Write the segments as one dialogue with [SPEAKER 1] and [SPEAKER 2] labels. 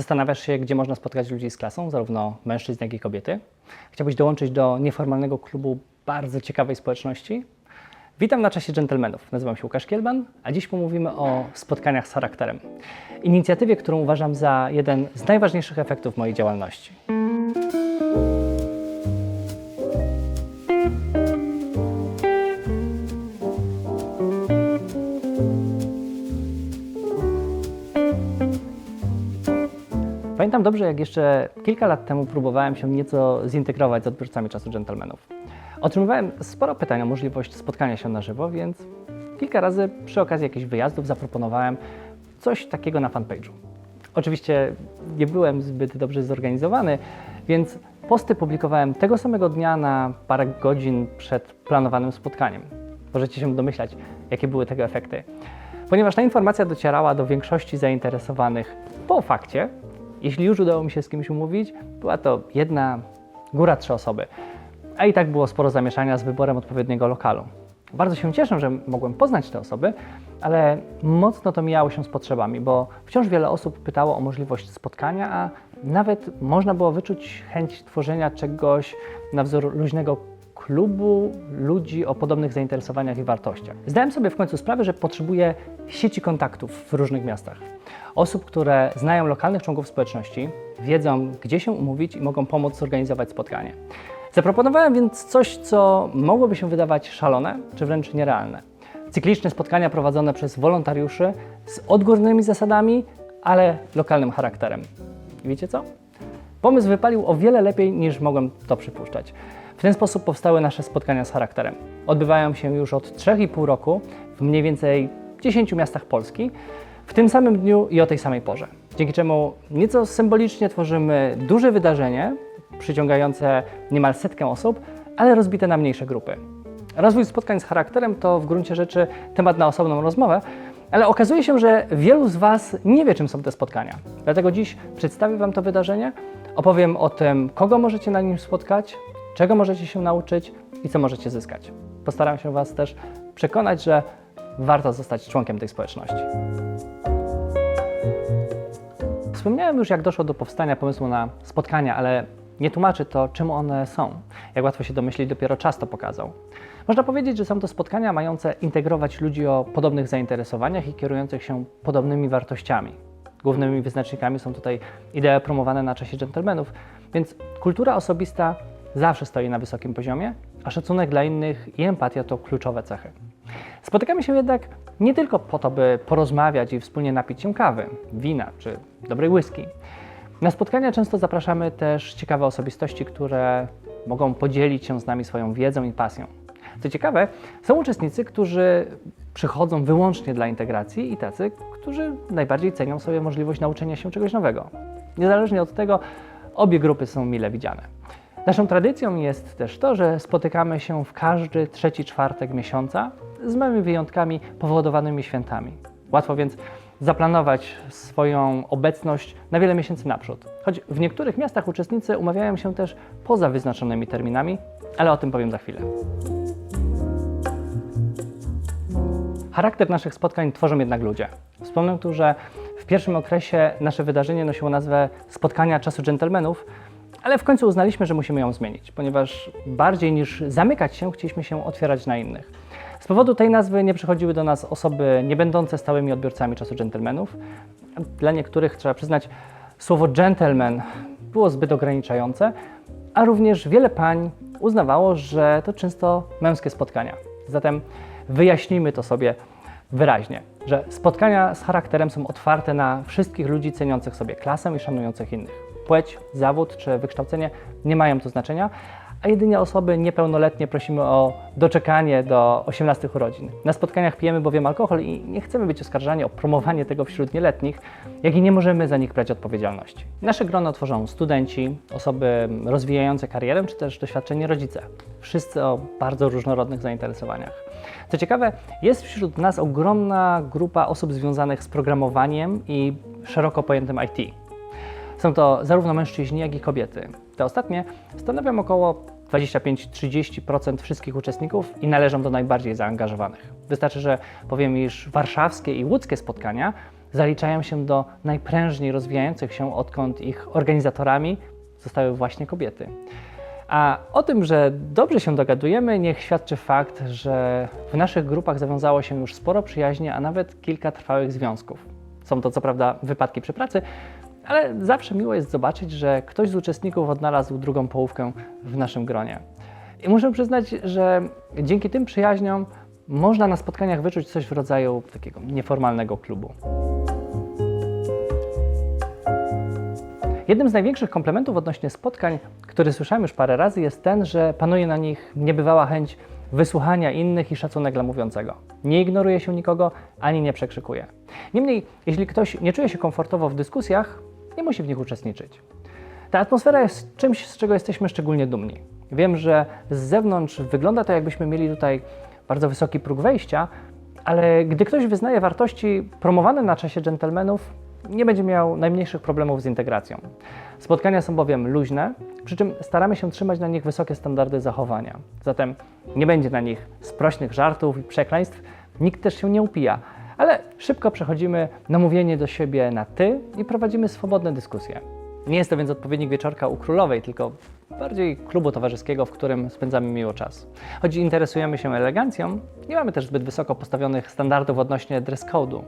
[SPEAKER 1] Zastanawiasz się, gdzie można spotkać ludzi z klasą, zarówno mężczyzn, jak i kobiety? Chciałbyś dołączyć do nieformalnego klubu bardzo ciekawej społeczności? Witam na czasie dżentelmenów. Nazywam się Łukasz Kielban, a dziś pomówimy o spotkaniach z charakterem. Inicjatywie, którą uważam za jeden z najważniejszych efektów mojej działalności. Pamiętam dobrze, jak jeszcze kilka lat temu próbowałem się nieco zintegrować z odbiorcami czasu dżentelmenów. Otrzymywałem sporo pytań o możliwość spotkania się na żywo, więc kilka razy przy okazji jakichś wyjazdów zaproponowałem coś takiego na fanpage'u. Oczywiście nie byłem zbyt dobrze zorganizowany, więc posty publikowałem tego samego dnia na parę godzin przed planowanym spotkaniem. Możecie się domyślać, jakie były tego efekty. Ponieważ ta informacja docierała do większości zainteresowanych po fakcie, jeśli już udało mi się z kimś umówić, była to jedna, góra trzy osoby. A i tak było sporo zamieszania z wyborem odpowiedniego lokalu. Bardzo się cieszę, że mogłem poznać te osoby, ale mocno to mijało się z potrzebami, bo wciąż wiele osób pytało o możliwość spotkania, a nawet można było wyczuć chęć tworzenia czegoś na wzór luźnego klubu ludzi o podobnych zainteresowaniach i wartościach. Zdałem sobie w końcu sprawę, że potrzebuję sieci kontaktów w różnych miastach. Osób, które znają lokalnych członków społeczności, wiedzą, gdzie się umówić i mogą pomóc zorganizować spotkanie. Zaproponowałem więc coś, co mogłoby się wydawać szalone, czy wręcz nierealne. Cykliczne spotkania prowadzone przez wolontariuszy z odgórnymi zasadami, ale lokalnym charakterem. I wiecie co? Pomysł wypalił o wiele lepiej niż mogłem to przypuszczać. W ten sposób powstały nasze spotkania z charakterem. Odbywają się już od 3,5 roku w mniej więcej 10 miastach Polski, w tym samym dniu i o tej samej porze. Dzięki czemu nieco symbolicznie tworzymy duże wydarzenie, przyciągające niemal setkę osób, ale rozbite na mniejsze grupy. Rozwój spotkań z charakterem to w gruncie rzeczy temat na osobną rozmowę, ale okazuje się, że wielu z Was nie wie, czym są te spotkania. Dlatego dziś przedstawię Wam to wydarzenie, opowiem o tym, kogo możecie na nim spotkać, czego możecie się nauczyć i co możecie zyskać. Postaram się Was też przekonać, że warto zostać członkiem tej społeczności. Wspomniałem już, jak doszło do powstania pomysłu na spotkania, ale nie tłumaczy to, czym one są. Jak łatwo się domyślić, dopiero czas to pokazał. Można powiedzieć, że są to spotkania mające integrować ludzi o podobnych zainteresowaniach i kierujących się podobnymi wartościami. Głównymi wyznacznikami są tutaj idee promowane na czasie dżentelmenów, więc kultura osobista zawsze stoi na wysokim poziomie, a szacunek dla innych i empatia to kluczowe cechy. Spotykamy się jednak nie tylko po to, by porozmawiać i wspólnie napić się kawy, wina czy dobrej whisky. Na spotkania często zapraszamy też ciekawe osobistości, które mogą podzielić się z nami swoją wiedzą i pasją. Co ciekawe, są uczestnicy, którzy przychodzą wyłącznie dla integracji i tacy, którzy najbardziej cenią sobie możliwość nauczenia się czegoś nowego. Niezależnie od tego, obie grupy są mile widziane. Naszą tradycją jest też to, że spotykamy się w każdy trzeci czwartek miesiąca z małymi wyjątkami powodowanymi świętami. Łatwo więc zaplanować swoją obecność na wiele miesięcy naprzód. Choć w niektórych miastach uczestnicy umawiają się też poza wyznaczonymi terminami, ale o tym powiem za chwilę. Charakter naszych spotkań tworzą jednak ludzie. Wspomnę tu, że w pierwszym okresie nasze wydarzenie nosiło nazwę Spotkania Czasu Dżentelmenów, ale w końcu uznaliśmy, że musimy ją zmienić, ponieważ bardziej niż zamykać się, chcieliśmy się otwierać na innych. Z powodu tej nazwy nie przychodziły do nas osoby nie będące stałymi odbiorcami czasu dżentelmenów. Dla niektórych, trzeba przyznać, słowo gentleman było zbyt ograniczające, a również wiele pań uznawało, że to często męskie spotkania. Zatem wyjaśnijmy to sobie wyraźnie, że spotkania z charakterem są otwarte na wszystkich ludzi ceniących sobie klasę i szanujących innych. Płeć, zawód czy wykształcenie nie mają tu znaczenia, a jedynie osoby niepełnoletnie prosimy o doczekanie do 18 urodzin. Na spotkaniach pijemy bowiem alkohol i nie chcemy być oskarżani o promowanie tego wśród nieletnich, jak i nie możemy za nich brać odpowiedzialności. Nasze grono tworzą studenci, osoby rozwijające karierę czy też doświadczeni rodzice. Wszyscy o bardzo różnorodnych zainteresowaniach. Co ciekawe, jest wśród nas ogromna grupa osób związanych z programowaniem i szeroko pojętym IT. Są to zarówno mężczyźni, jak i kobiety. Te ostatnie stanowią około 25-30% wszystkich uczestników i należą do najbardziej zaangażowanych. Wystarczy, że powiem, iż warszawskie i łódzkie spotkania zaliczają się do najprężniej rozwijających się, odkąd ich organizatorami zostały właśnie kobiety. A o tym, że dobrze się dogadujemy, niech świadczy fakt, że w naszych grupach zawiązało się już sporo przyjaźni, a nawet kilka trwałych związków. Są to co prawda wypadki przy pracy, ale zawsze miło jest zobaczyć, że ktoś z uczestników odnalazł drugą połówkę w naszym gronie. I muszę przyznać, że dzięki tym przyjaźniom można na spotkaniach wyczuć coś w rodzaju takiego nieformalnego klubu. Jednym z największych komplementów odnośnie spotkań, który słyszałem już parę razy, jest ten, że panuje na nich niebywała chęć wysłuchania innych i szacunek dla mówiącego. Nie ignoruje się nikogo ani nie przekrzykuje. Niemniej, jeśli ktoś nie czuje się komfortowo w dyskusjach, nie musi w nich uczestniczyć. Ta atmosfera jest czymś, z czego jesteśmy szczególnie dumni. Wiem, że z zewnątrz wygląda to, jakbyśmy mieli tutaj bardzo wysoki próg wejścia, ale gdy ktoś wyznaje wartości promowane na czasie dżentelmenów, nie będzie miał najmniejszych problemów z integracją. Spotkania są bowiem luźne, przy czym staramy się trzymać na nich wysokie standardy zachowania. Zatem nie będzie na nich sprośnych żartów i przekleństw, nikt też się nie upija, ale szybko przechodzimy na mówienie do siebie na ty i prowadzimy swobodne dyskusje. Nie jest to więc odpowiednik wieczorka u królowej, tylko bardziej klubu towarzyskiego, w którym spędzamy miło czas. Choć interesujemy się elegancją, nie mamy też zbyt wysoko postawionych standardów odnośnie dress code'u.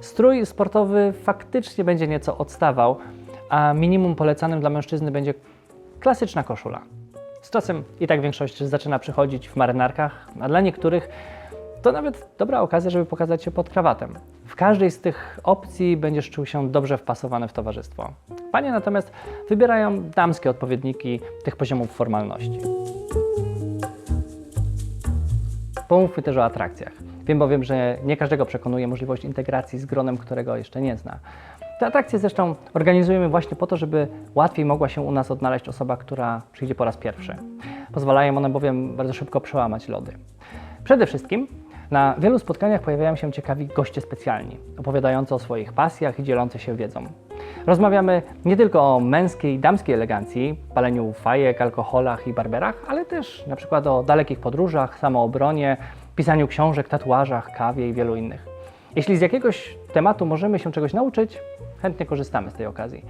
[SPEAKER 1] Strój sportowy faktycznie będzie nieco odstawał, a minimum polecanym dla mężczyzny będzie klasyczna koszula. Z czasem i tak większość zaczyna przychodzić w marynarkach, a dla niektórych to nawet dobra okazja, żeby pokazać się pod krawatem. W każdej z tych opcji będziesz czuł się dobrze wpasowany w towarzystwo. Panie natomiast wybierają damskie odpowiedniki tych poziomów formalności. Pomówmy też o atrakcjach. Wiem bowiem, że nie każdego przekonuje możliwość integracji z gronem, którego jeszcze nie zna. Te atrakcje zresztą organizujemy właśnie po to, żeby łatwiej mogła się u nas odnaleźć osoba, która przyjdzie po raz pierwszy. Pozwalają one bowiem bardzo szybko przełamać lody. Przede wszystkim na wielu spotkaniach pojawiają się ciekawi goście specjalni, opowiadający o swoich pasjach i dzielący się wiedzą. Rozmawiamy nie tylko o męskiej i damskiej elegancji, paleniu fajek, alkoholach i barberach, ale też na przykład o dalekich podróżach, samoobronie, pisaniu książek, tatuażach, kawie i wielu innych. Jeśli z jakiegoś tematu możemy się czegoś nauczyć, chętnie korzystamy z tej okazji.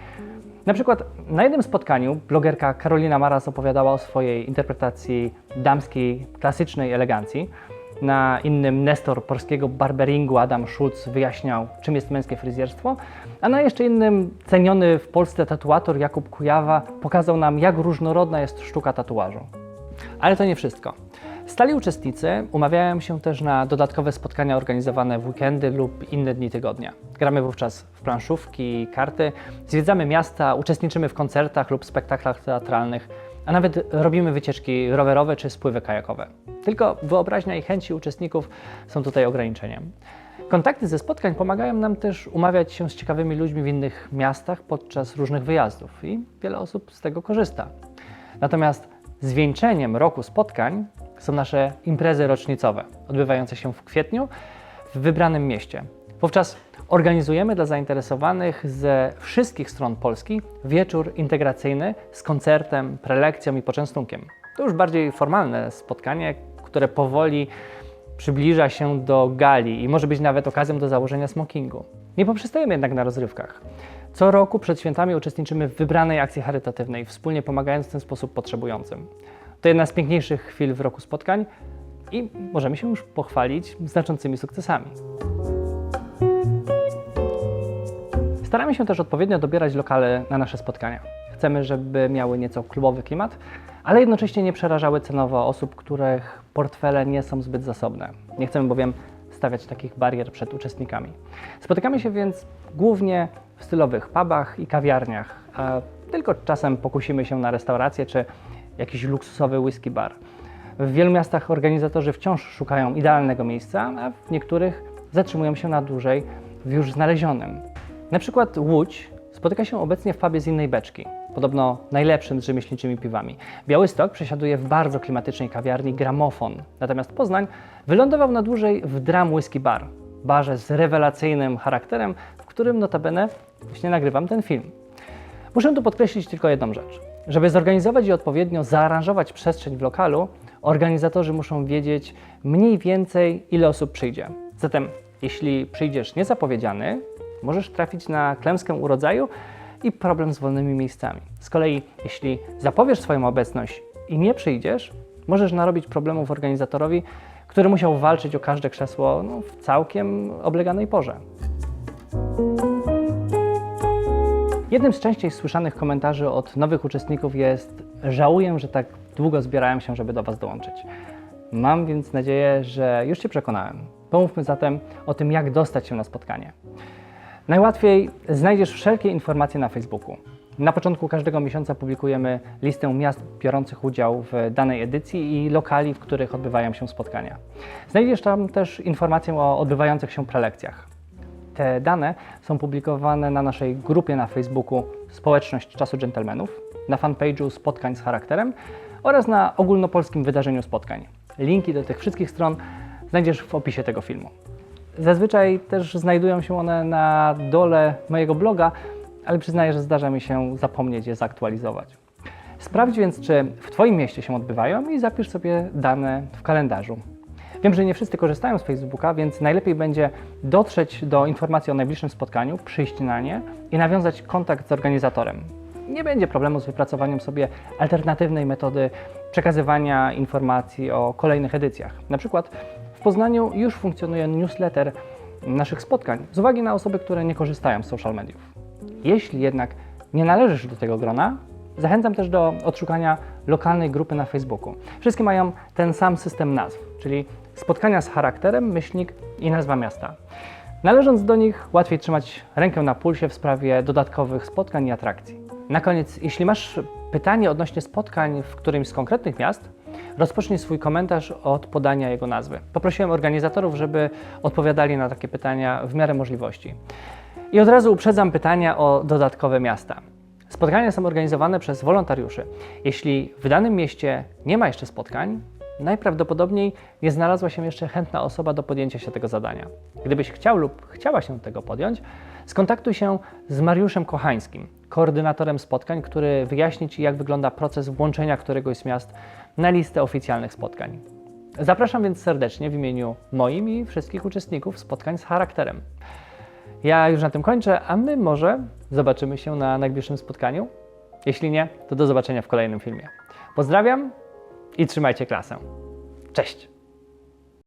[SPEAKER 1] Na przykład na jednym spotkaniu blogerka Karolina Maras opowiadała o swojej interpretacji damskiej, klasycznej elegancji. Na innym Nestor polskiego barberingu Adam Schulz wyjaśniał, czym jest męskie fryzjerstwo, a na jeszcze innym ceniony w Polsce tatuator Jakub Kujawa pokazał nam, jak różnorodna jest sztuka tatuażu. Ale to nie wszystko. Stali uczestnicy umawiają się też na dodatkowe spotkania organizowane w weekendy lub inne dni tygodnia. Gramy wówczas w planszówki, karty, zwiedzamy miasta, uczestniczymy w koncertach lub spektaklach teatralnych, a nawet robimy wycieczki rowerowe czy spływy kajakowe. Tylko wyobraźnia i chęci uczestników są tutaj ograniczeniem. Kontakty ze spotkań pomagają nam też umawiać się z ciekawymi ludźmi w innych miastach podczas różnych wyjazdów i wiele osób z tego korzysta. Natomiast zwieńczeniem roku spotkań są nasze imprezy rocznicowe, odbywające się w kwietniu w wybranym mieście. Wówczas organizujemy dla zainteresowanych ze wszystkich stron Polski wieczór integracyjny z koncertem, prelekcją i poczęstunkiem. To już bardziej formalne spotkanie, które powoli przybliża się do gali i może być nawet okazją do założenia smokingu. Nie poprzestajemy jednak na rozrywkach. Co roku przed świętami uczestniczymy w wybranej akcji charytatywnej, wspólnie pomagając w ten sposób potrzebującym. To jedna z piękniejszych chwil w roku spotkań i możemy się już pochwalić znaczącymi sukcesami. Staramy się też odpowiednio dobierać lokale na nasze spotkania. Chcemy, żeby miały nieco klubowy klimat, ale jednocześnie nie przerażały cenowo osób, których portfele nie są zbyt zasobne. Nie chcemy bowiem stawiać takich barier przed uczestnikami. Spotykamy się więc głównie w stylowych pubach i kawiarniach, a tylko czasem pokusimy się na restaurację czy jakiś luksusowy whisky bar. W wielu miastach organizatorzy wciąż szukają idealnego miejsca, a w niektórych zatrzymują się na dłużej w już znalezionym. Na przykład Łódź spotyka się obecnie w pubie z innej beczki, podobno najlepszym z rzemieślniczymi piwami. Białystok przesiaduje w bardzo klimatycznej kawiarni Gramofon, natomiast Poznań wylądował na dłużej w Dram Whisky Bar, barze z rewelacyjnym charakterem, w którym notabene właśnie nagrywam ten film. Muszę tu podkreślić tylko jedną rzecz. Żeby zorganizować i odpowiednio zaaranżować przestrzeń w lokalu, organizatorzy muszą wiedzieć mniej więcej, ile osób przyjdzie. Zatem, jeśli przyjdziesz niezapowiedziany, możesz trafić na klęskę urodzaju i problem z wolnymi miejscami. Z kolei, jeśli zapowiesz swoją obecność i nie przyjdziesz, możesz narobić problemów organizatorowi, który musiał walczyć o każde krzesło no, w całkiem obleganej porze. Jednym z częściej słyszanych komentarzy od nowych uczestników jest: Żałuję, że tak długo zbierałem się, żeby do Was dołączyć. Mam więc nadzieję, że już Cię przekonałem. Pomówmy zatem o tym, jak dostać się na spotkanie. Najłatwiej znajdziesz wszelkie informacje na Facebooku. Na początku każdego miesiąca publikujemy listę miast biorących udział w danej edycji i lokali, w których odbywają się spotkania. Znajdziesz tam też informację o odbywających się prelekcjach. Te dane są publikowane na naszej grupie na Facebooku Społeczność Czasu Dżentelmenów, na fanpage'u Spotkań z charakterem oraz na ogólnopolskim wydarzeniu spotkań. Linki do tych wszystkich stron znajdziesz w opisie tego filmu. Zazwyczaj też znajdują się one na dole mojego bloga, ale przyznaję, że zdarza mi się zapomnieć je zaktualizować. Sprawdź więc, czy w Twoim mieście się odbywają i zapisz sobie dane w kalendarzu. Wiem, że nie wszyscy korzystają z Facebooka, więc najlepiej będzie dotrzeć do informacji o najbliższym spotkaniu, przyjść na nie i nawiązać kontakt z organizatorem. Nie będzie problemu z wypracowaniem sobie alternatywnej metody przekazywania informacji o kolejnych edycjach. Na przykład Poznaniu już funkcjonuje newsletter naszych spotkań z uwagi na osoby, które nie korzystają z social mediów. Jeśli jednak nie należysz do tego grona, zachęcam też do odszukania lokalnej grupy na Facebooku. Wszystkie mają ten sam system nazw, czyli spotkania z charakterem, myślnik i nazwa miasta. Należąc do nich, łatwiej trzymać rękę na pulsie w sprawie dodatkowych spotkań i atrakcji. Na koniec, jeśli masz pytanie odnośnie spotkań w którymś z konkretnych miast, rozpocznij swój komentarz od podania jego nazwy. Poprosiłem organizatorów, żeby odpowiadali na takie pytania w miarę możliwości. I od razu uprzedzam pytania o dodatkowe miasta. Spotkania są organizowane przez wolontariuszy. Jeśli w danym mieście nie ma jeszcze spotkań, najprawdopodobniej nie znalazła się jeszcze chętna osoba do podjęcia się tego zadania. Gdybyś chciał lub chciała się tego podjąć, skontaktuj się z Mariuszem Kochańskim, koordynatorem spotkań, który wyjaśni Ci, jak wygląda proces włączenia któregoś z miast na listę oficjalnych spotkań. Zapraszam więc serdecznie w imieniu moim i wszystkich uczestników spotkań z charakterem. Ja już na tym kończę, a my może zobaczymy się na najbliższym spotkaniu? Jeśli nie, to do zobaczenia w kolejnym filmie. Pozdrawiam i trzymajcie klasę. Cześć!